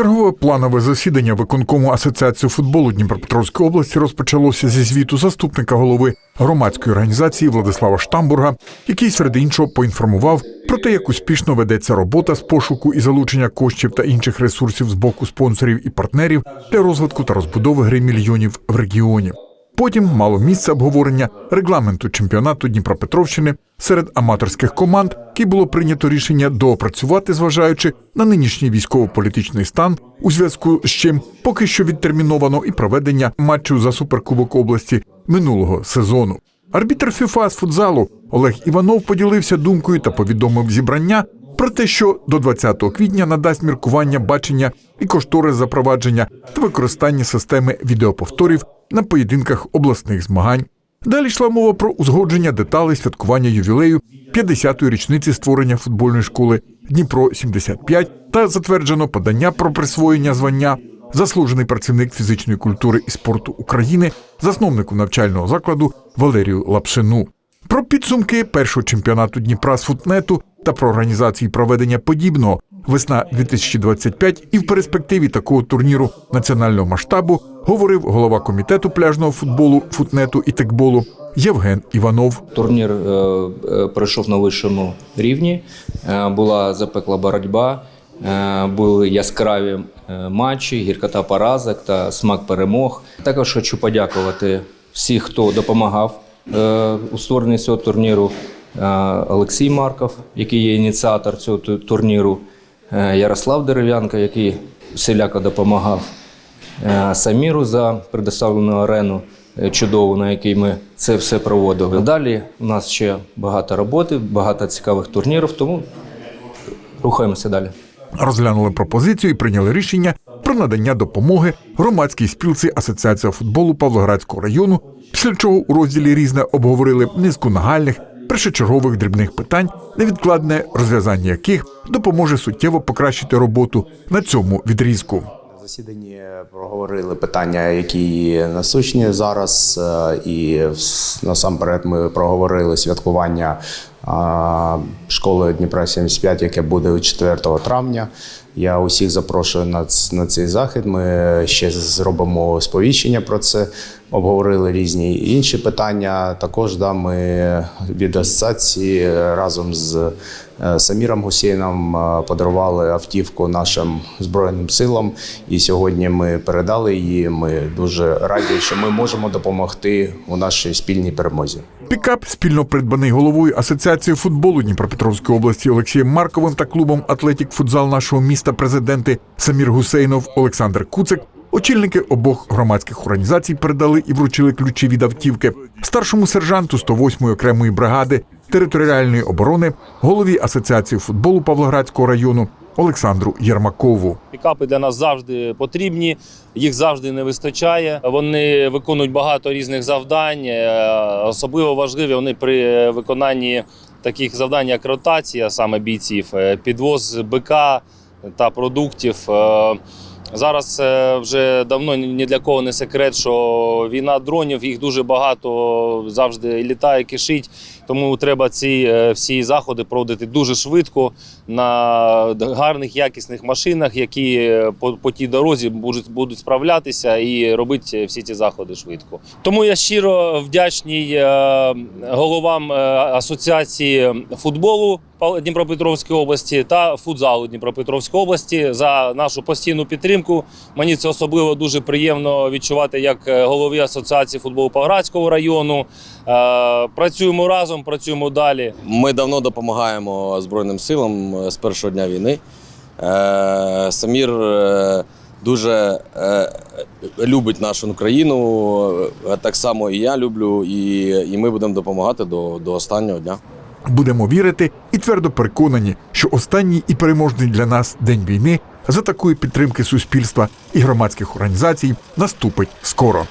Чергове планове засідання виконкому асоціації футболу Дніпропетровської області розпочалося зі звіту заступника голови громадської організації Владислава Штамбурга, який серед іншого поінформував про те, як успішно ведеться робота з пошуку і залучення коштів та інших ресурсів з боку спонсорів і партнерів для розвитку та розбудови гри мільйонів в регіоні. Потім мало місце обговорення регламенту чемпіонату Дніпропетровщини серед аматорських команд, який було прийнято рішення доопрацювати, зважаючи на нинішній військово-політичний стан, у зв'язку з чим поки що відтерміновано і проведення матчів за суперкубок області минулого сезону. Арбітр ФІФА з футзалу Олег Іванов поділився думкою та повідомив зібрання про те, що до 20 квітня надасть міркування бачення і кошторис запровадження та використання системи відеоповторів на поєдинках обласних змагань. Далі йшла мова про узгодження деталей святкування ювілею 50-ї річниці створення футбольної школи Дніпро 75 та затверджено подання про присвоєння звання заслужений працівник фізичної культури і спорту України, засновнику навчального закладу Валерію Лапшину. Про підсумки першого чемпіонату Дніпра з футнету та про організації проведення подібного весна 2025 і в перспективі такого турніру національного масштабу говорив голова комітету пляжного футболу, футнету і текболу Євген Іванов. Турнір е, е, пройшов на вищому рівні. Е, Була запекла боротьба, е, були яскраві е, матчі, гіркота поразок та смак перемог. Також хочу подякувати всіх, хто допомагав у створенні цього турніру. Е, Олексій Марков, який є ініціатор цього турніру, е, Ярослав Дерев'янко, який всіляко допомагав. Е, Саміру за предоставлену арену чудову, на якій ми це все проводили. Далі у нас ще багато роботи, багато цікавих турнірів, тому рухаємося далі. Розглянули пропозицію і прийняли рішення про надання допомоги громадській спілці Асоціація футболу Павлоградського району, після чого у розділі різне обговорили низку нагальних першочергових дрібних питань, невідкладне розв'язання яких допоможе суттєво покращити роботу на цьому відрізку. Засіданні проговорили питання, які насущні зараз, е, і насамперед ми проговорили святкування школи Дніпра 75, яке буде 4 травня. Я усіх запрошую на, на цей захід. Ми ще зробимо сповіщення про це, обговорили різні інші питання. Також да, ми від асоціації разом з е, Саміром Гусейном е, подарували автівку нашим збройним силам. І сьогодні ми передали її. Ми дуже раді, що ми можемо допомогти у нашій спільній перемозі. Пікап, спільно придбаний головою Асоціації футболу Дніпропетровської області Олексієм Марковим та клубом Атлетік Футзал нашого міста президенти Самір Гусейнов, Олександр Куцик. Очільники обох громадських організацій передали і вручили ключі від автівки старшому сержанту 108-ї окремої бригади територіальної оборони, голові Асоціації футболу Павлоградського району Олександру Єрмакову. Пікапи для нас завжди потрібні, їх завжди не вистачає. Вони виконують багато різних завдань. е, Особливо важливі вони при виконанні таких завдань, як ротація саме бійців, е, підвоз БК та продуктів. Зараз е, вже давно ні для кого не секрет, що війна дронів, їх дуже багато завжди літає, кишить. Тому треба ці е, всі заходи проводити дуже швидко на гарних якісних машинах, які е, по, по тій дорозі будуть, будуть справлятися і робити всі ці заходи швидко. Тому я щиро вдячний головам асоціації футболу Дніпропетровської області та футзалу Дніпропетровської області за нашу постійну підтримку. Мені це особливо дуже приємно відчувати як е, голові асоціації футболу Павградського району. Е, Працюємо разом, працюємо далі. Ми давно допомагаємо Збройним силам е, з першого дня війни. Самір дуже любить нашу країну. Так само і я люблю, і, ми будемо допомагати до, до останнього дня. Будемо вірити і твердо переконані, що останній і переможний для нас день війни за такої підтримки суспільства і громадських організацій наступить скоро.